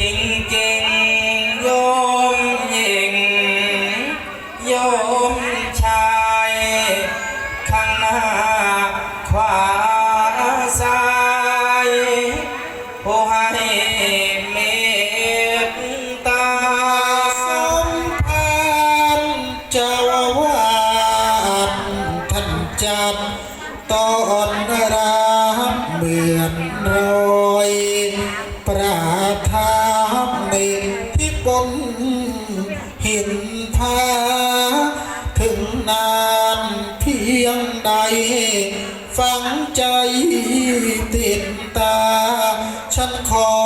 จริงจริงๆโยมหญิงโยมชายข้างหน้าขวาซ้ายผู้ให้เมตตาสมภารเจ้าวาสท่านจัดตอนรับเหมือนรอยประ บนหินพาถึงนานเพียงใดฟังใจติดตา ฉันขอ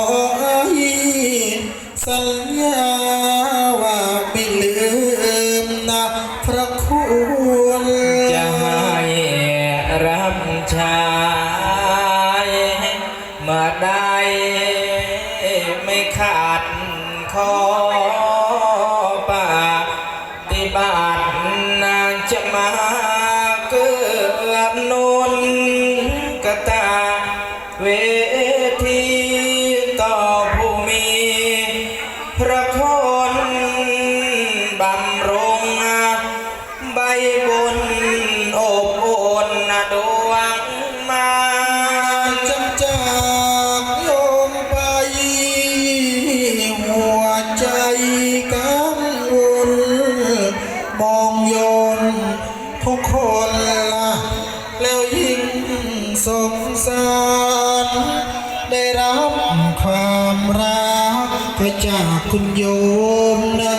ำรงใบบุญอบอุ่นดวงมาจำจากโยมไป หัวใจกังวลมองโยมทุกคนละแล้วยิ่งสงสารได้รับความรักก็จากคุณโยมนะ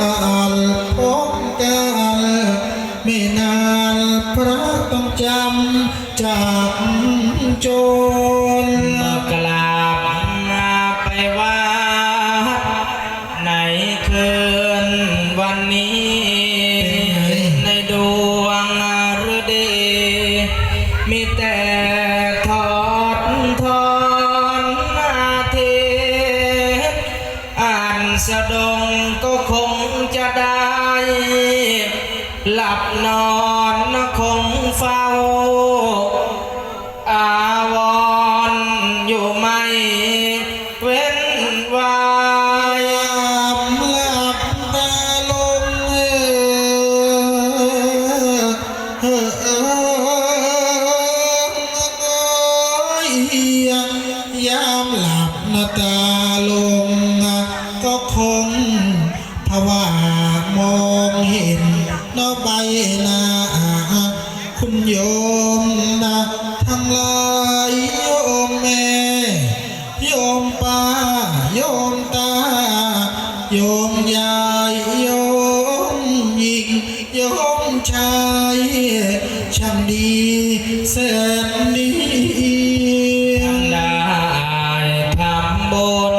ทุกท่านพบกันไม่นานพระต้องจำจากโจรเมื่อกลับมาไปวัดในคืนวันนี้ ในดวงฤดีมีแต่ทอดทอนอาทิตย์อ่านสะดงก็ค ลับนอนคงเฝ้า อาวรณ์อยู่ไม่เว้นวายามหลับตาลงเออเออเออยามหลับนาตา ชายช่างดีแสนดีได้ทำบุญ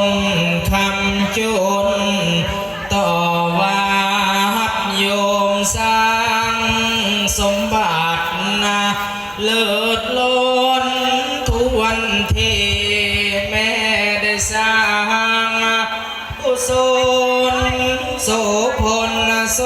คำจุนต่อวัดโยมสร้างสมบัตินะเลิศล้นทุกวันที่แม่ได้สร้างกุศลโสพลโส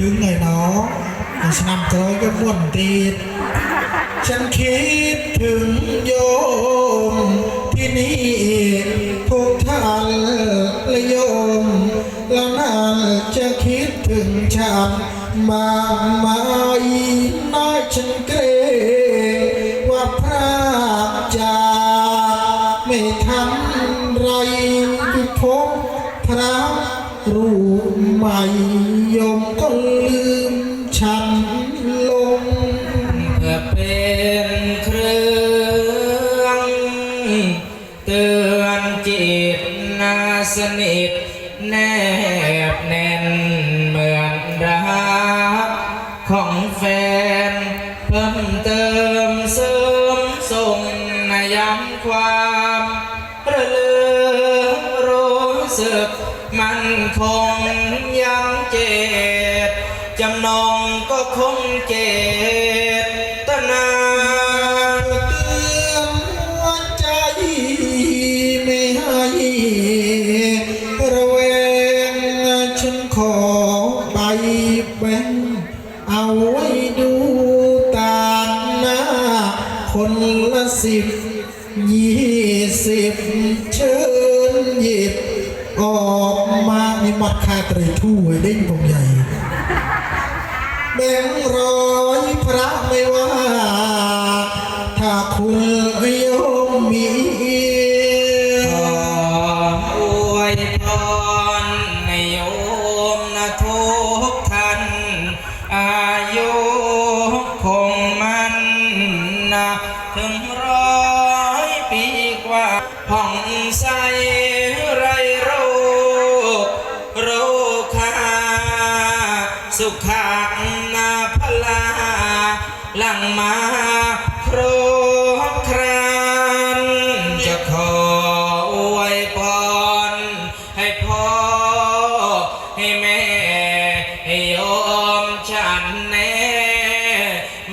ถึงไงน้องฉันนำเกยก็ม่วนตีดฉันคิดถึงโยม ที่นี่ทุกท่านและโยม แล้วนั้นจะคิดถึงฉันมากไหมน้อยฉันเกรง ฉันลงเพื่อเป็นเครื่องเตือนจิตนาสนิทแนบแน่นเหมือนรักของแฟน เพิ่มเติมเสริมส่งนย้ำความระลึกรู้สึกมันคงยังเจ็บ คงเจ็บตนาเตือนหัวใจไม่ให้ระแวงฉันขอใบแบ่งเอาไว้ดูต่างหน้า คนละสิบยี่สิบเชิญหยิบออกมามีมัดคาตรีถ้วยเด้งผมใหญ่ แบงร้อยพระไม่ว่า ถ้าคุณโยมมีขออวยพรในโยมนะทุกท่านอายุคงมันนะถึงร้อยปีกว่าผ่องใส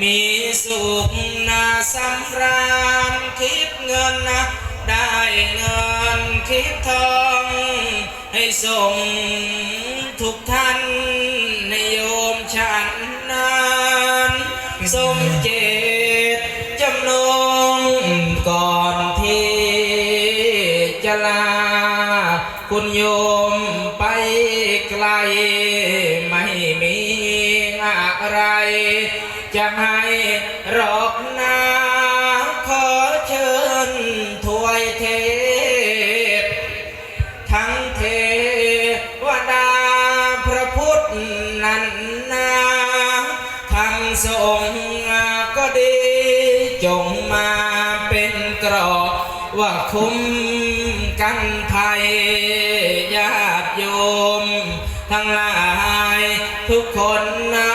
มีสุขนาสำราญคิดเงินนะ ได้เงินคิดทอง ให้ส่งทุกท่านในโยมฉันนั้นสมเจตจำนงก่อนที่จะลา คุณโยมไปไกล ไม่มีอะไร จะให้รอกนาขอเชิญถวยเทพ ทั้งเทวดาพระพุทธนันนาทั้งสงฆ์ก็ดี จงมาเป็นกรอบว่าคุ้มกันภัยญาติโยม ทั้งหลายทุกคนนับ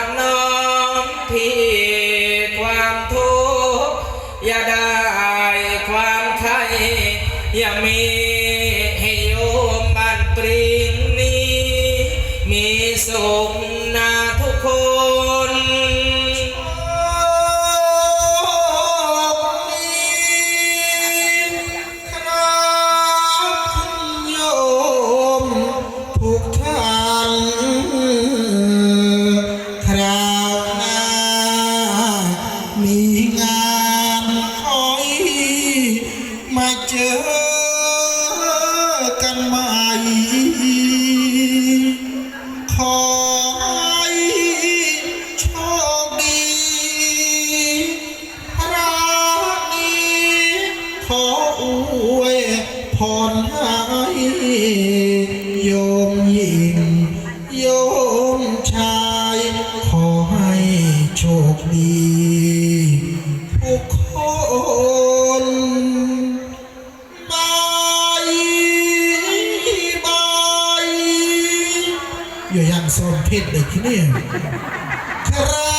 ครั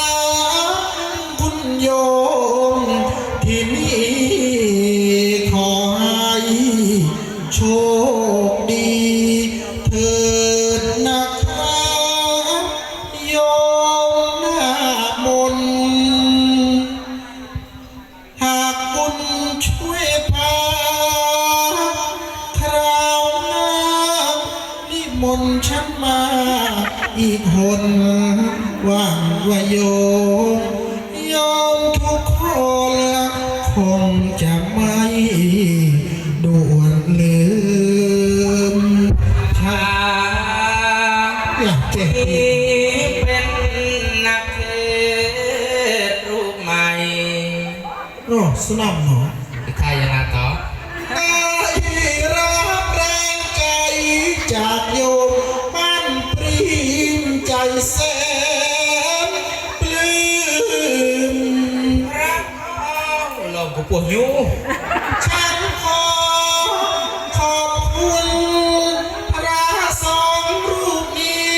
บคุณโยม มนฉันมา อีกหนว่างว่าโยมโยมทุกคนคงจะไม่ด่วนลืมถ้ามีเป็นนักเทศรูปใหม่โอ้สนับ วกยูฉันขอขอบคุณพระสองรูปนี้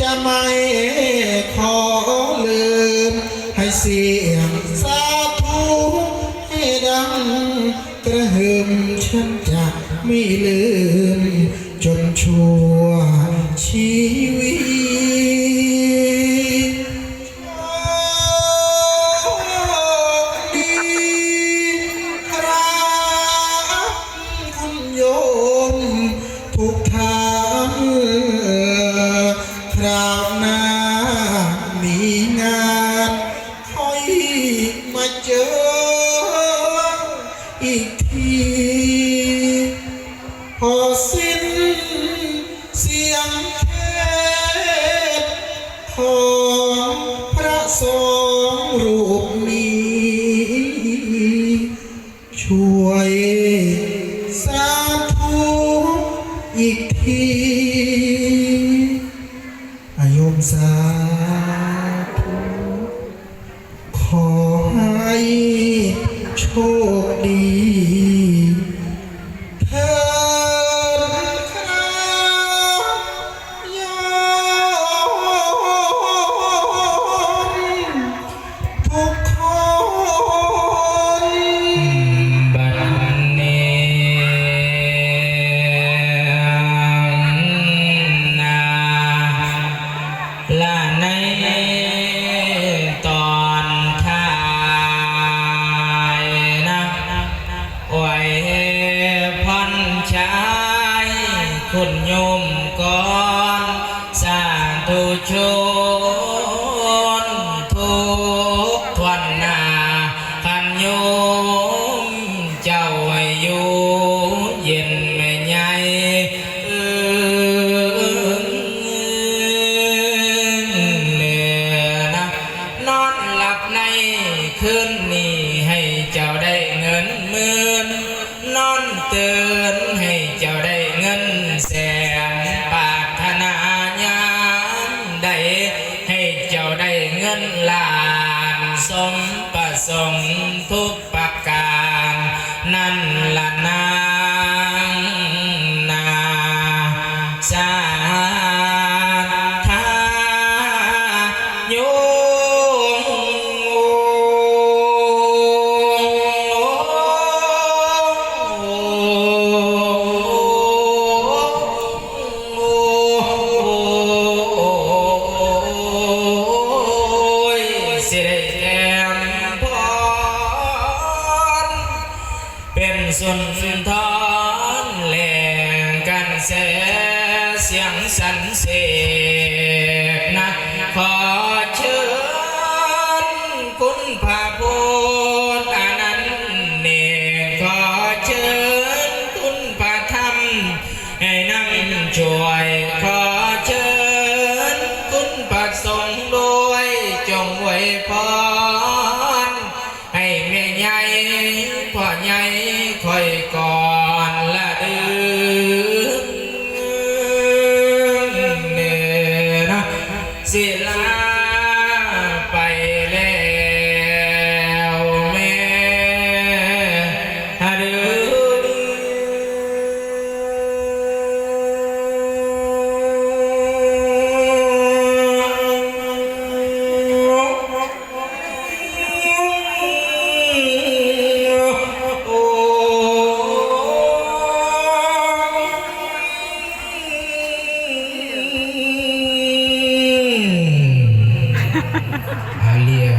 จะไม่ขอลืม ให้เสียงสาธุให้ดังกระหึ่มฉันจะไม่ลืมจนชั่ว sa สมประสงค์ทุกป สุนทอนแหลงกันเสเสียงสันเสกนะขอเชิญคุณพระพุทธอนันต์เนขอเชิญคุณพระธรรมให้นั่งช่วย